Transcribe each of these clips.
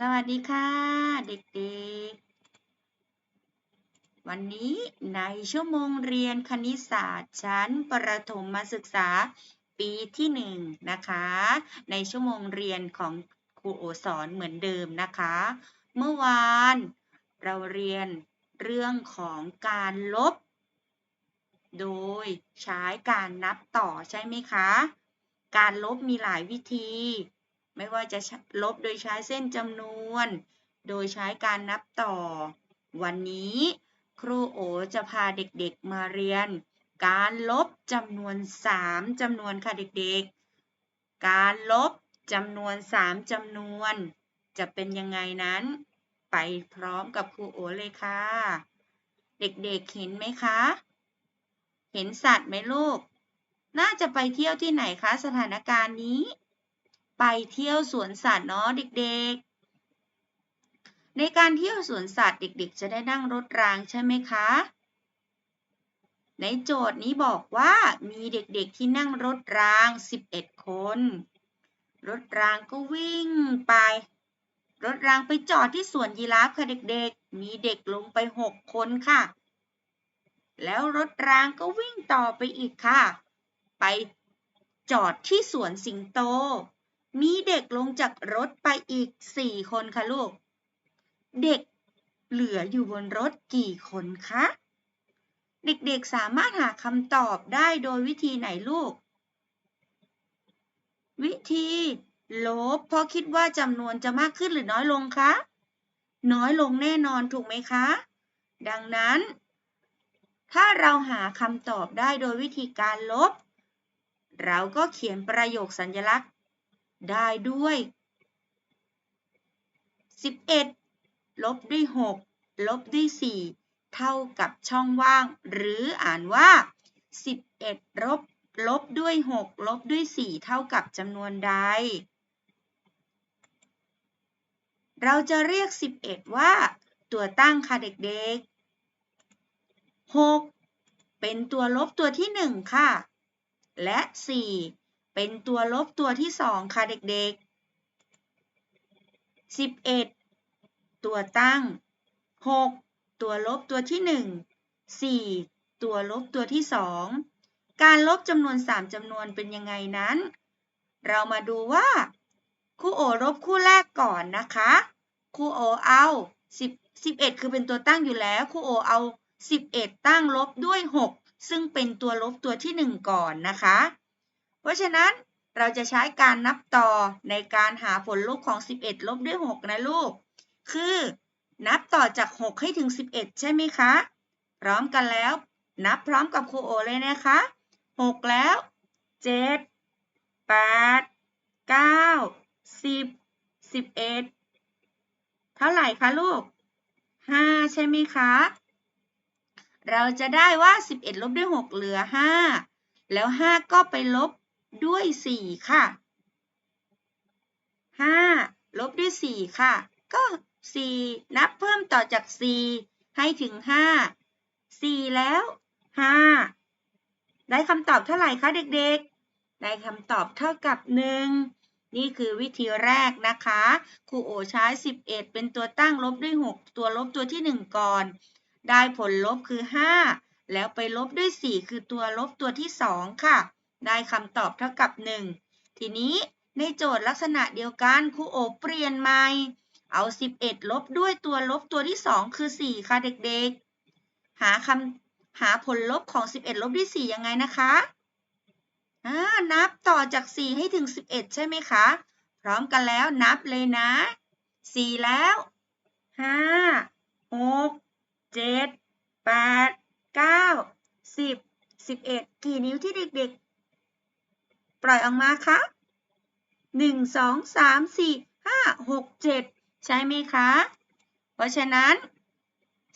สวัสดีค่ะเด็กๆ วันนี้ในชั่วโมงเรียนคณิตศาสตร์ชั้นประถมศึกษาปีที่หนึ่งนะคะ ในชั่วโมงเรียนของครูโอสอนเหมือนเดิมนะคะ เมื่อวานเราเรียนเรื่องของการลบ โดยใช้การนับต่อใช่ไหมคะ การลบมีหลายวิธี ไม่ว่าจะลบโดยใช้เส้นจำนวน โดยใช้การนับต่อ วันนี้ครูโอจะพาเด็กๆมาเรียน การลบจำนวน 3จำนวนค่ะเด็กๆ การลบจำนวน 3จำนวน จะเป็นยังไงนั้น ไปพร้อมกับครูโอเลยค่ะ เด็กๆเห็นไหมคะ เห็นสัตว์ไหมลูก น่าจะไปเที่ยวที่ไหนคะสถานการณ์นี้ ไปเที่ยวสวนสัตว์เนาะเด็กๆ ในการเที่ยวสวนสัตว์เด็กๆ จะได้นั่งรถรางใช่ไหมคะ ในโจทย์นี้บอกว่ามีเด็กๆที่นั่งรถราง 11 คน รถรางก็วิ่งไป รถรางไปจอดที่สวนยีราฟค่ะเด็กๆ มีเด็กลงไป 6 คนค่ะ แล้วรถรางก็วิ่งต่อไปอีกค่ะ ไปจอดที่สวนสิงโต มีเด็กลงจากรถไปอีก4คนค่ะลูก เด็กเหลืออยู่บนรถกี่คนคะ เด็กๆสามารถหาคำตอบได้โดยวิธีไหนลูก วิธีลบ เพราะคิดว่าจำนวนจะมากขึ้นหรือน้อยลงคะ น้อยลงแน่นอนถูกไหมคะ ดังนั้น ถ้าเราหาคำตอบได้โดยวิธีการลบ เราก็เขียนประโยคสัญลักษณ์ ได้ด้วย 11 ลบด้วย 6 ลบด้วย 4 เท่ากับช่องว่าง หรืออ่านว่า 11 ลบลบด้วย 6 ลบด้วย 4 เท่ากับจำนวนใด เราจะเรียก 11 ว่า ตัวตั้งค่ะเด็กๆ 6 เป็นตัวลบตัวที่ 1 ค่ะ และ 4 เป็นตัวลบตัวที่2ค่ะเด็กๆ 11 ตัวตั้ง 6 ตัวลบตัวที่ 1 4 ตัวลบตัวที่ 2 การลบจำนวน 3จำนวนเป็นยังไงนั้น เรามาดูว่า คู่โอลบคู่แรกก่อนนะคะ คู่โอเอา10 11 คือเป็นตัวตั้งอยู่แล้ว คู่โอเอา 11 ตั้งลบด้วย 6 ซึ่งเป็นตัวลบตัวที่ 1 ก่อนนะคะ เพราะฉะนั้นเราจะใช้การนับต่อในการหาผลลบของ 11 ลบด้วย 6 นะลูก คือนับต่อจาก 6 ให้ถึง 11 ใช่ไหมคะ พร้อมกันแล้ว นับพร้อมกับครูโอเลยนะคะ 6 แล้ว 7 8 9 10 11 เท่าไหร่คะลูก 5 ใช่ไหมคะ เราจะได้ว่า 11 ลบด้วย 6 เหลือ 5 แล้ว 5 ก็ไปลบ ด้วย 4 ค่ะ 5 ลบด้วย 4 ค่ะ ก็ 4 นับเพิ่มต่อจาก 4 ให้ถึง 5 4 แล้ว 5 ได้คำตอบเท่าไหร่คะเด็กๆ ได้คำตอบเท่ากับ 1 นี่คือวิธีแรกนะคะครูโอใช้ 11 เป็นตัวตั้งลบด้วย 6 ตัวลบตัวที่ 1 ก่อน ได้ผลลบคือ 5 แล้วไปลบด้วย 4 คือตัวลบตัวที่ 2 ค่ะ ได้คำตอบเท่ากับ 1 ทีนี้ในโจทย์ลักษณะเดียวกันครูโอเปลี่ยนใหม่ เอา 11 ลบด้วยตัวลบตัวที่ 2 คือ 4 ค่ะเด็กๆ หาคำหาผลลบของ 11 ลบด้วย4ยังไงนะคะนับต่อจาก 4 ให้ถึง 11 ใช่ไหมคะ พร้อมกันแล้วนับเลยนะ 4 แล้ว 5 6 7 8 9 10 11 กี่นิ้วที่เด็กๆ ล่อยออกมาคะ1 2 3 4 5 6 7ใช่ไหมคะ เพราะฉะนั้น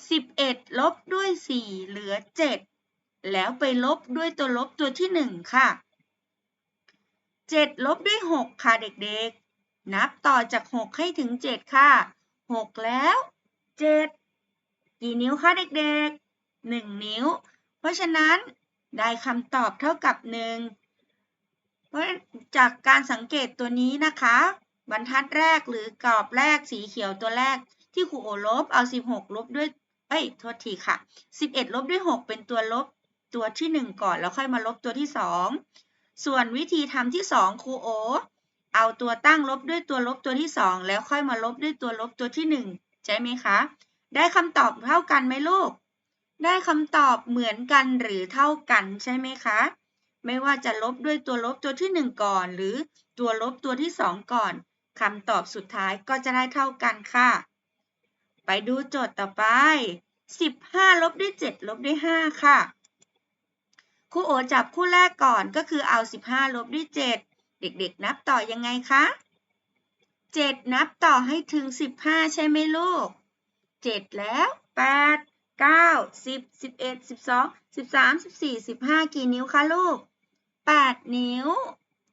11ลบด้วย4เหลือ7แล้วไปลบด้วยตัวลบตัวที่1ค่ะ7ลบด้วย6ค่ะเด็กๆ นับต่อจาก6ให้ถึง7ค่ะ6แล้ว7กี่นิ้วคะเด็กๆ1นิ้ว เพราะฉะนั้นได้คำตอบเท่ากับ1 เพราะจากการสังเกตตัวนี้นะคะ บรรทัดแรกหรือกรอบแรกสีเขียวตัวแรก ที่ครูโอลบเอา 16 ลบด้วย เอ้ย โทษทีค่ะ 11 ลบด้วย 6 เป็นตัวลบตัวที่ 1 ก่อนแล้วค่อยมาลบตัวที่ 2 ส่วนวิธีทำที่ 2ครูโอ เอาตัวตั้งลบด้วยตัวลบตัวที่ 2 แล้วค่อยมาลบด้วยตัวลบตัวที่ 1 ใช่ไหมคะ ได้คำตอบเท่ากันไหมลูก ได้คำตอบเหมือนกันหรือเท่ากันใช่ไหมคะ ไม่ว่าจะลบด้วยตัวลบตัวที่ 1 ก่อน หรือตัวลบตัวที่ 2 ก่อนคำตอบสุดท้ายก็จะได้เท่ากันค่ะ ไปดูโจทย์ต่อไป 15 ลบด้วย 7 ลบด้วย 5 ค่ะครูโอจับคู่แรกก่อนก็คือเอา 15 ลบด้วย 7 เด็กๆ นับต่อยังไงคะ 7 นับต่อให้ถึง 15 ใช่ไหมลูก 7 แล้ว 8 9 10 11 12 13 14 15 กี่นิ้วคะลูก 8 นิ้ว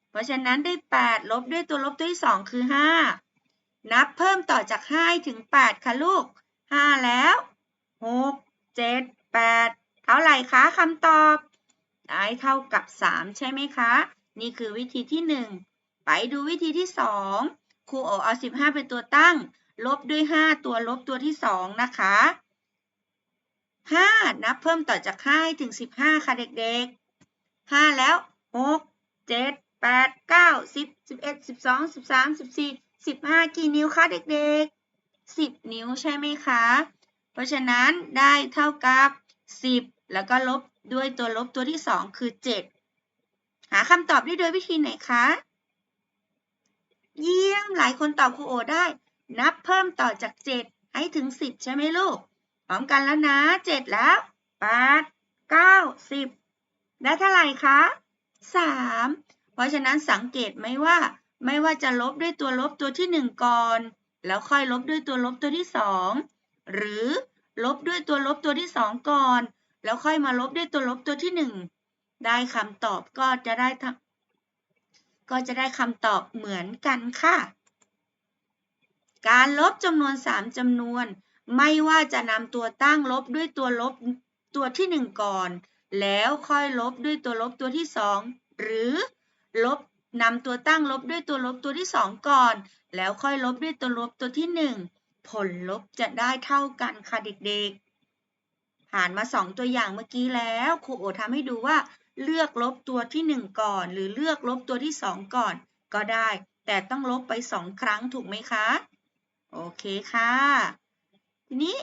เพราะฉะนั้นได้ 8 ลบด้วยตัวลบตัวที่2คือ 5 นับเพิ่มต่อจาก5ถึง 8 ค่ะลูก 5 แล้ว 6 7 8 เท่าไหร่คะคำตอบได้เท่ากับ 3 ใช่ไหมคะ นี่คือวิธีที่ 1 ไปดูวิธีที่ 2 ครูโอเอา 15 เป็นตัวตั้ง ลบด้วย 5 ตัวลบตัวที่ 2 นะคะ5นับเพิ่มต่อจาก5ให้ถึง 15 ค่ะเด็กๆ 5 แล้ว 6 7 8 9 10 11 12 13 14 15กี่นิ้วคะเด็กๆ10นิ้วใช่ไหมคะ เพราะฉะนั้นได้เท่ากับ10แล้วก็ลบด้วยตัวลบตัวที่2คือ7หาคำตอบได้โดยวิธีไหนคะ เยี่ยมหลายคนตอบครูโอได้ นับเพิ่มต่อจาก7ให้ถึง10ใช่ไหมลูกพร้อมกันแล้วนะ7แล้ว8 9 10ได้เท่าไหร่คะ 3 เพราะฉะนั้นสังเกตไหมว่า ไม่ว่าจะลบด้วยตัวลบตัวที่ 1 ก่อน แล้วค่อยลบด้วยตัวลบตัวที่ 2 หรือลบด้วยตัวลบตัวที่ 2 ก่อน แล้วค่อยมาลบด้วยตัวลบตัวที่ 1 ได้คำตอบก็จะได้ก็จะได้คำตอบเหมือนกันค่ะ การลบจำนวน 3จำนวน ไม่ว่าจะนำตัวตั้งลบด้วยตัวลบตัวที่ 1 ก่อน แล้วค่อยลบด้วยตัวลบตัวที่ 2 หรือลบนำตัวตั้งลบด้วยตัวลบตัวที่ 2 ก่อน แล้วค่อยลบด้วยตัวลบตัวที่ 1 ผลลบจะได้เท่ากันค่ะเด็กๆ ผ่านมา 2 ตัวอย่างเมื่อกี้แล้วครูโอทำให้ดูว่าเลือกลบตัวที่ 1 ก่อน หรือเลือกลบตัวที่ 2 ก่อน ก็ได้ แต่ต้องลบไป 2 ครั้งถูกไหมคะ โอเคค่ะ ทีนี้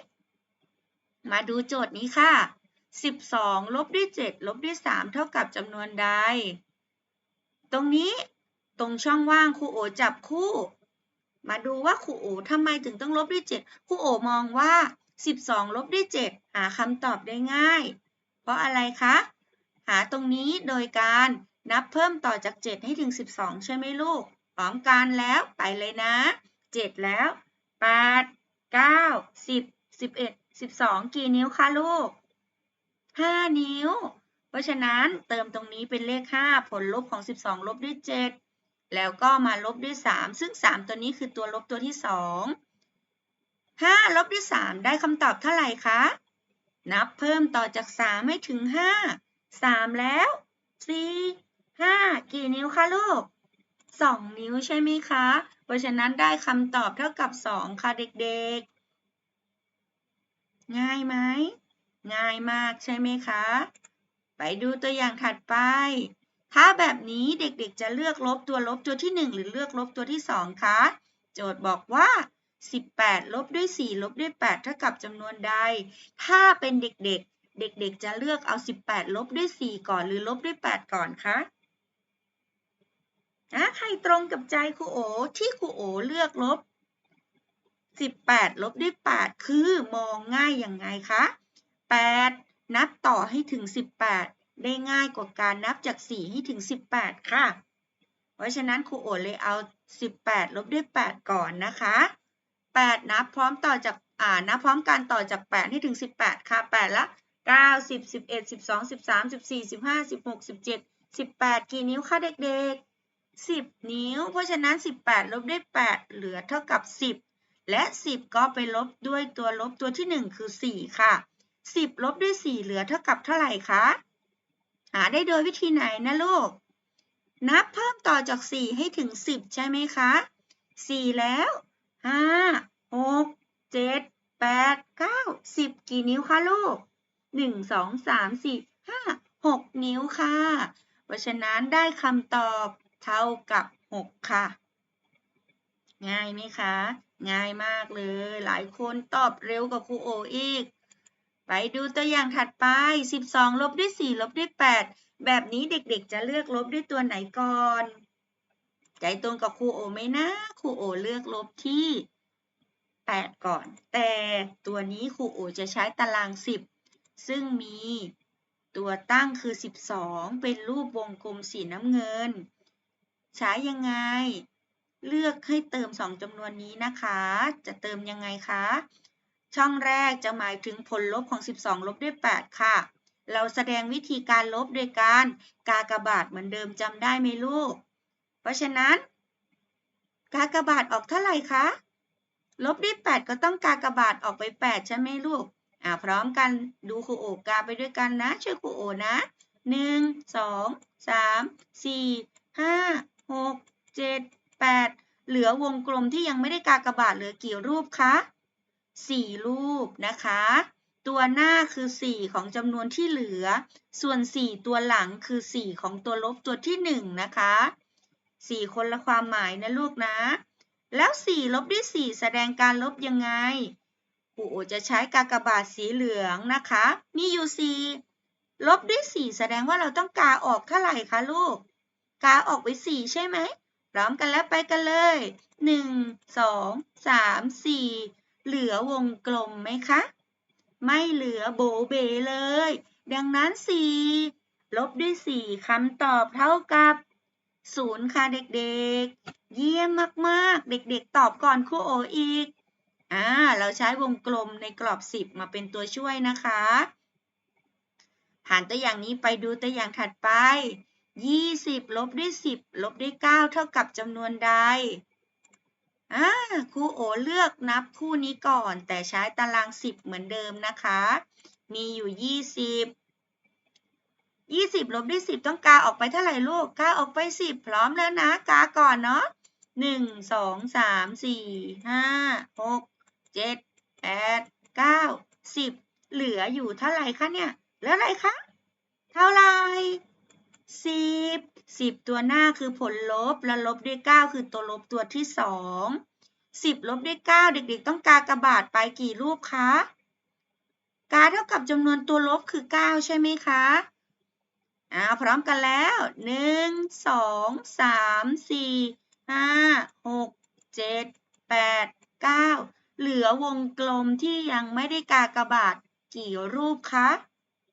มาดูโจทย์นี้ค่ะ 12 ลบด้วย 7 ลบด้วย 3 เท่ากับจำนวนใด ตรงนี้ตรงช่องว่างครูโอจับคู่ มาดูว่าครูโอทำไมถึงต้องลบด้วย 7ครูโอมองว่า 12 ลบด้วย 7 หาคำตอบได้ง่าย เพราะอะไรคะ หาตรงนี้โดยการนับเพิ่มต่อจาก 7 ให้ถึง 12 ใช่ไหมลูกพร้อมกันแล้วไปเลยนะ 7 แล้ว 8 9 10 11 12 กี่นิ้วคะลูก 5 นิ้ว เพราะฉะนั้นเติมตรงนี้เป็นเลข 5 ผลลบของ 12 ลบด้วย 7 แล้วก็มาลบด้วย 3 ซึ่ง 3 ตัวนี้คือตัวลบตัวที่ 2 5 ลบด้วย 3 ได้คำตอบเท่าไหร่คะ นับเพิ่มต่อจาก 3 ให้ถึง 5 3 แล้ว4 5 กี่นิ้วคะลูก 2 นิ้วใช่ไหมคะ เพราะฉะนั้นได้คำตอบเท่ากับ 2 ค่ะเด็กๆ ง่ายไหม ง่ายมากใช่ไหมคะ ไปดูตัวอย่างถัดไป ถ้าแบบนี้เด็กๆจะเลือกลบตัวลบตัวที่ 1 หรือเลือกลบตัวที่ 2 คะ โจทย์บอกว่า 18 ลบด้วย 4 ลบด้วย 8 เท่ากับจำนวนใด ถ้าเป็นเด็กๆ เด็กๆ จะเลือกเอา 18 ลบด้วย 4 ก่อนหรือลบด้วย 8 ก่อนคะนะใครตรงกับใจครูโอที่ครูโอเลือกลบ 18 ลบด้วย 8 คือมองง่ายยังไงคะ 8 นับต่อให้ถึง 18 ได้ง่ายกว่าการนับจาก 4 ให้ถึง 18 ค่ะ เพราะฉะนั้นครูโอเลยเอา 18 ลบด้วย 8 ก่อนนะคะ 8 นับพร้อมต่อจากอ่านับพร้อมกันต่อจาก 8 ให้ถึง 18 ค่ะ 8 ละ 9 10 11 12 13 14 15 16 17 18 กี่นิ้วคะเด็กๆ10 นิ้ว เพราะฉะนั้น 18 ลบด้วย 8 เหลือเท่ากับ 10 และ 10 ก็ไปลบด้วยตัวลบตัวที่ 1 คือ 4 ค่ะ 10 ลบด้วย 4 เหลือเท่ากับเท่าไหร่คะ หาได้โดยวิธีไหนนะลูก นับเพิ่มต่อจาก 4 ให้ถึง 10 ใช่ไหมคะสี่แล้วห้าหกเจ็ดแปดเก้าสิบกี่นิ้วคะลูกหนึ่งสองสามสี่ห้าหกนิ้วค่ะ เพราะฉะนั้นได้คำตอบเท่ากับหกค่ะ ง่ายไหมคะ ง่ายมากเลย หลายคนตอบเร็วกว่าครูโออีก ไปดูตัวอย่างถัดไป 12 ลบด้วย 4 ลบด้วย 8 แบบนี้เด็กๆ จะเลือกลบด้วยตัวไหนก่อน ใจตรงกับครูโอไหมนะ ครูโอเลือกลบที่ 8 ก่อน แต่ตัวนี้ครูโอจะใช้ตาราง 10 ซึ่งมีตัวตั้งคือ 12 เป็นรูปวงกลมสีน้ำเงิน ใช้ยังไง เลือกให้เติม 2จำนวนนี้นะคะ จะเติมยังไงคะ ช่องแรกจะหมายถึงผลลบของ 12 ลบด้วย 8 ค่ะ เราแสดงวิธีการลบโดยการกากบาทเหมือนเดิมจำได้ไหมลูก เพราะฉะนั้น กากบาทออกเท่าไหร่คะ ลบด้วย 8 ก็ต้องกากบาทออกไป 8 ใช่ไหมลูก อ่าพร้อมกันดูครูโอกาไปด้วยกันนะช่วยครูโอนะ1 2 3 4 5 6 7 8เหลือวงกลมที่ยังไม่ได้กากบาทเหลือกี่รูปคะ 4 รูปนะคะ ตัวหน้าคือ 4 ของจำนวนที่เหลือ ส่วน 4 ตัวหลังคือ 4 ของตัวลบตัวที่ 1 นะคะ 4 คนละความหมายนะลูกนะ แล้ว 4 ลบด้วย 4 แสดงการลบยังไงครูโอจะใช้กากบาทสีเหลืองนะคะ มีอยู่ 4 ลบด้วย 4 แสดงว่าเราต้องกาออกเท่าไหร่คะลูก กาออกไป 4 ใช่ไหมพร้อมกันแล้วไปกันเลย 1 2 3 4 เหลือวงกลมไหมคะ ไม่เหลือโบเบเลย ดังนั้น 4 ลบด้วย 4คำตอบเท่ากับ0ค่ะเด็กๆ เยี่ยมมากๆ เด็กๆ ตอบก่อนครูโออีก อ่า เราใช้วงกลมในกรอบ 10 มาเป็นตัวช่วยนะคะ ผ่านตัวอย่างนี้ไปดูตัวอย่างถัดไป 20 ลบด้วย 10 ลบด้วย 9 เท่ากับจำนวนใด อ่าครูโอเลือกนับคู่นี้ก่อน แต่ใช้ตาราง 10 เหมือนเดิมนะคะ มีอยู่ 20 20ลบด้วย10 ต้องกาออกไปเท่าไหร่ลูกกาออกไป 10 พร้อมแล้วนะ กาก่อนเนาะ1 2 3 4 5 6 7 8 9 10 เหลืออยู่เท่าไหร่คะเนี่ย เหลืออะไรคะ เท่าไหร่ 10 10 ตัวหน้าคือผลลบ แล้วลบด้วย 9 คือตัวลบตัวที่ 2 10 ลบด้วย 9 เด็กๆ ต้องกากระบาดไปกี่รูปคะ กาเท่ากับจำนวนตัวลบคือ 9 ใช่ไหมคะอ่าพร้อมกันแล้ว 1 2 3 4 5 6 7 8 9 เหลือวงกลมที่ยังไม่ได้กากระบาทกี่รูปคะ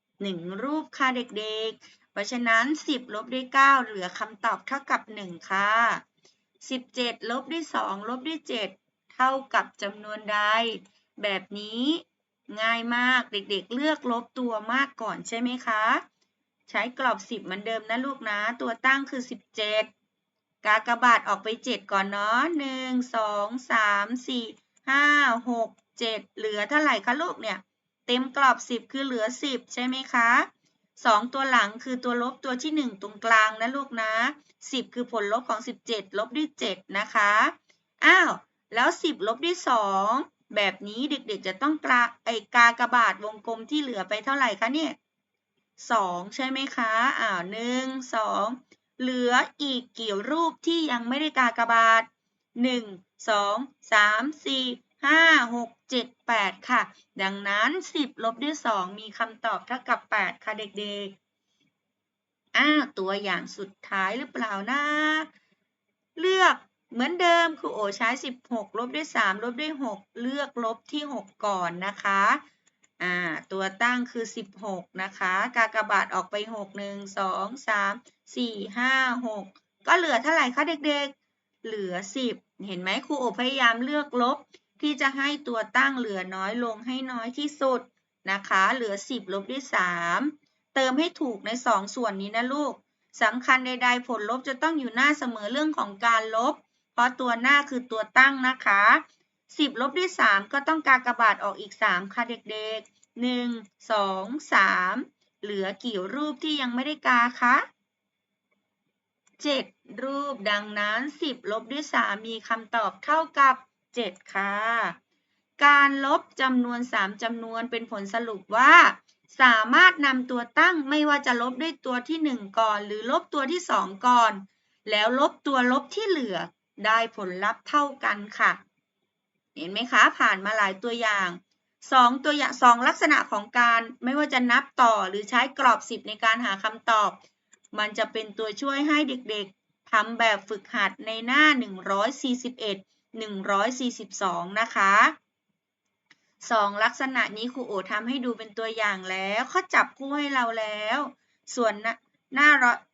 1 รูปค่ะเด็กๆ เพราะฉะนั้น 10 ลบด้วย 9 เหลือคำตอบเท่ากับ 1 ค่ะ 17 ลบด้วย 2 ลบด้วย 7 เท่ากับจำนวนใด แบบนี้ง่ายมากเด็กๆ เลือกลบตัวมากก่อนใช่ไหมคะ ใช้กรอบ 10 เหมือนเดิมนะลูกนะ ตัวตั้งคือ 17 กากบาทออกไป 7 ก่อนเนาะ 1 2 3 4 5 6 7 เหลือเท่าไหร่คะลูกเนี่ย เต็มกรอบ 10 คือเหลือ 10 ใช่ไหมคะ 2 ตัวหลังคือตัวลบตัวที่ 1 ตรงกลางนะลูกนะ 10 คือผลลบของ 17 ลบด้วย 7 นะคะ อ้าว แล้ว 10 ลบด้วย 2 แบบนี้เด็กๆจะต้องกาไอกากระบาทวงกลมที่เหลือไปเท่าไหร่คะเนี่ย2 ใช่ไหมคะ อ้าว1 2เหลืออีกกี่รูปที่ยังไม่ได้กากระบาท1 2 3 4 5 6 7 8 ค่ะ ดังนั้น 10 ลบด้วย 2 มีคำตอบเท่ากับ 8 ค่ะเด็กๆ อ้าตัวอย่างสุดท้ายหรือเปล่านะ เลือกเหมือนเดิมครูโอใช้ 16 ลบด้วย 3 ลบด้วย 6 เลือกลบที่ 6 ก่อนนะคะอ่าตัวตั้งคือ 16 นะคะ กากบาทออกไป 6 1 2 3 4 5 6 ก็เหลือเท่าไหร่คะเด็กๆ เหลือ 10 เห็นไหมครูโอพยายามเลือกลบ ที่จะให้ตัวตั้งเหลือน้อยลงให้น้อยที่สุดนะคะ เหลือ 10 ลบด้วย 3 เติมให้ถูกใน 2 ส่วนนี้นะลูกสำคัญใดๆผลลบจะต้องอยู่หน้าเสมอเรื่องของการลบ เพราะตัวหน้าคือตัวตั้งนะคะ 10 ลบด้วย 3 ก็ต้องกากบาทออกอีก 3 ค่ะเด็กๆ 1 2 3 เหลือกี่รูปที่ยังไม่ได้กาคะ7 รูปดังนั้น 10 ลบด้วย 3 มีคำตอบเท่ากับ 7 ค่ะ การลบจำนวน 3จำนวนเป็นผลสรุปว่า สามารถนำตัวตั้งไม่ว่าจะลบด้วยตัวที่ 1 ก่อน หรือลบตัวที่ 2 ก่อน แล้วลบตัวลบที่เหลือได้ผลลัพธ์เท่ากันค่ะ เห็นไหมคะ ผ่านมาหลายตัวอย่างสองตัวอย่างสองลักษณะของการไม่ว่าจะนับต่อหรือใช้กรอบ 10 ในการหาคำตอบ มันจะเป็นตัวช่วยให้เด็กๆทำแบบฝึกหัดในหน้า 141 142 นะคะสองลักษณะนี้ครูโอทำให้ดูเป็นตัวอย่างแล้วเขาจับคู่ให้เราแล้ว ส่วนหน้าหน้า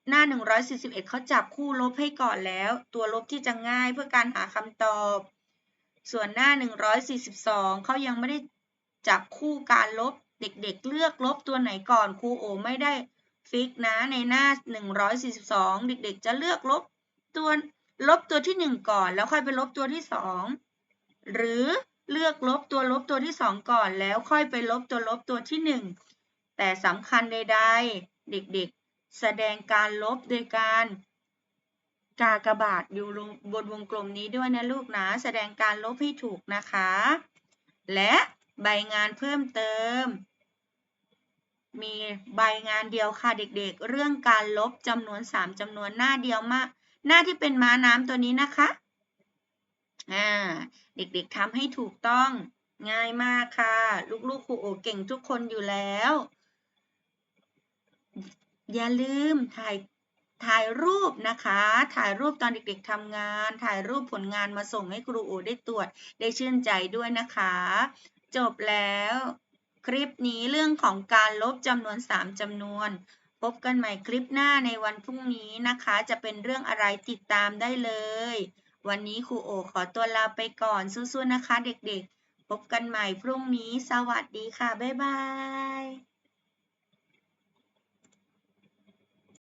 หน้า 141เขาจับคู่ลบให้ก่อนแล้ว ตัวลบที่จะง่ายเพื่อการหาคำตอบ ส่วนหน้า 142เขายังไม่ได้จับคู่การลบเด็กๆ เลือกลบตัวไหนก่อนครูโอไม่ได้ฟิกนะในหน้า 142 เด็กๆ จะเลือกลบตัว ลบตัวที่ 1 ก่อน แล้วค่อยไปลบตัวที่ 2 หรือเลือกลบตัวลบตัวที่ 2 ก่อน แล้วค่อยไปลบตัวลบตัวที่ 1 แต่สำคัญใดๆ เด็กๆ แสดงการลบโดยการกากบาทอยู่บนวงกลมนี้ด้วยนะลูกนะ แสดงการลบให้ถูกนะคะ และใบงานเพิ่มเติม มีใบงานเดียวค่ะเด็กๆ เรื่องการลบจำนวน 3จำนวนหน้าเดียวมาก หน้าที่เป็นม้าน้ำตัวนี้นะคะอ่าเด็กๆทำให้ถูกต้องง่ายมากค่ะ ลูกๆครูโอเก่งทุกคนอยู่แล้ว อย่าลืมถ่ายถ่ายรูปนะคะ ถ่ายรูปตอนเด็กๆทำงาน ถ่ายรูปผลงานมาส่งให้ครูโอได้ตรวจ ได้ชื่นใจด้วยนะคะ จบแล้ว คลิปนี้เรื่องของการลบจำนวน 3จำนวน พบกันใหม่คลิปหน้าในวันพรุ่งนี้นะคะ จะเป็นเรื่องอะไรติดตามได้เลย วันนี้ครูโอขอตัวลาไปก่อนสู้ๆนะคะเด็กๆ พบกันใหม่พรุ่งนี้ สวัสดีค่ะ บ๊ายบาย